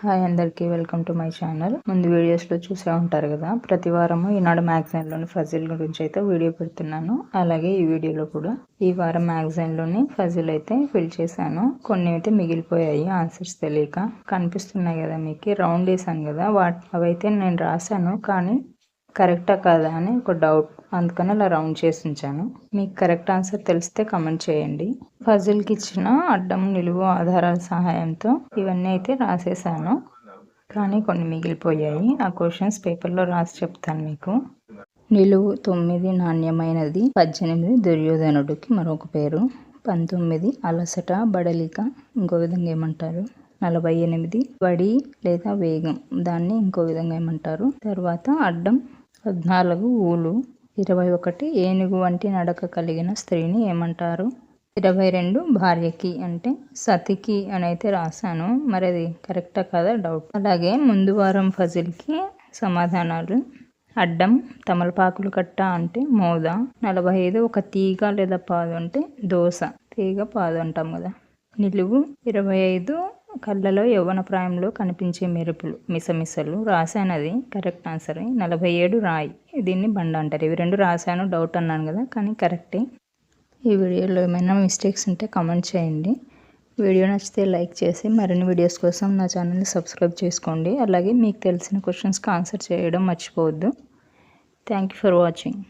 Hi అందరికీ welcome to my channel. ముందు వీడియోస్లో చూసే ఉంటారు కదా ప్రతి వారము ఈనాడు మ్యాగజైన్లోని ఫజిల్ గురించి అయితే వీడియో పెడుతున్నాను. అలాగే ఈ వీడియోలో కూడా ఈ వారం మ్యాగజైన్లోని ఫజిల్ అయితే ఫిల్ చేశాను. కొన్ని అయితే మిగిలిపోయాయి ఆన్సర్స్ తెలియక. కనిపిస్తున్నాయి కదా మీకు రౌండ్ వేసాను కదా వాట్ అవైతే నేను రాశాను కానీ కరెక్టా కాదా అని ఒక డౌట్. అందుకని అలా రౌండ్ చేసి ఉంచాను. మీకు కరెక్ట్ ఆన్సర్ తెలిస్తే కమెంట్ చేయండి. పజిల్కి ఇచ్చిన అడ్డం నిలువు ఆధారాల సహాయంతో ఇవన్నీ అయితే రాసేసాను. కానీ కొన్ని మిగిలిపోయాయి. ఆ క్వశ్చన్స్ పేపర్లో రాసి చెప్తాను మీకు. నిలువు తొమ్మిది నాణ్యమైనది పద్దెనిమిది దుర్యోధనుడికి మరొక పేరు. పంతొమ్మిది అలసట బడలిక ఇంకో విధంగా ఏమంటారు? నలభై ఎనిమిది వడి లేదా వేగం. దాన్ని ఇంకో విధంగా ఏమంటారు? తర్వాత అడ్డం పద్నాలుగు ఊలు. ఇరవై ఒకటి ఏనుగు వంటి నడక కలిగిన స్త్రీని ఏమంటారు? ఇరవై రెండు భార్యకి అంటే సతికి అని అయితే రాశాను. మరి అది కరెక్టా కదా? డౌట్. అలాగే ముందు వారం ఫజిల్కి సమాధానాలు. అడ్డం తమలపాకులు కట్ట అంటే మోద. నలభై ఐదు ఒక తీగ లేదా పాదు అంటే దోశ తీగ పాదు అంటాం కదా. నిలువు ఇరవై ఐదు కళ్ళలో యవ్వన ప్రాయంలో కనిపించే మెరుపులు మిసమిసలు. రాశానది కరెక్ట్ ఆన్సర్. నలభై ఏడు రాయి. దీన్ని బండ అంటారు. ఇవి రెండు రాశాను డౌట్ అన్నాను కదా కానీ కరెక్టే. ఈ వీడియోలో ఏమైనా మిస్టేక్స్ ఉంటే కమెంట్ చేయండి. వీడియో నచ్చితే లైక్ చేసి మరిన్ని వీడియోస్ కోసం నా ఛానల్ని సబ్స్క్రైబ్ చేసుకోండి. అలాగే మీకు తెలిసిన క్వశ్చన్స్కి ఆన్సర్ చేయడం మర్చిపోవద్దు. Thank you for watching.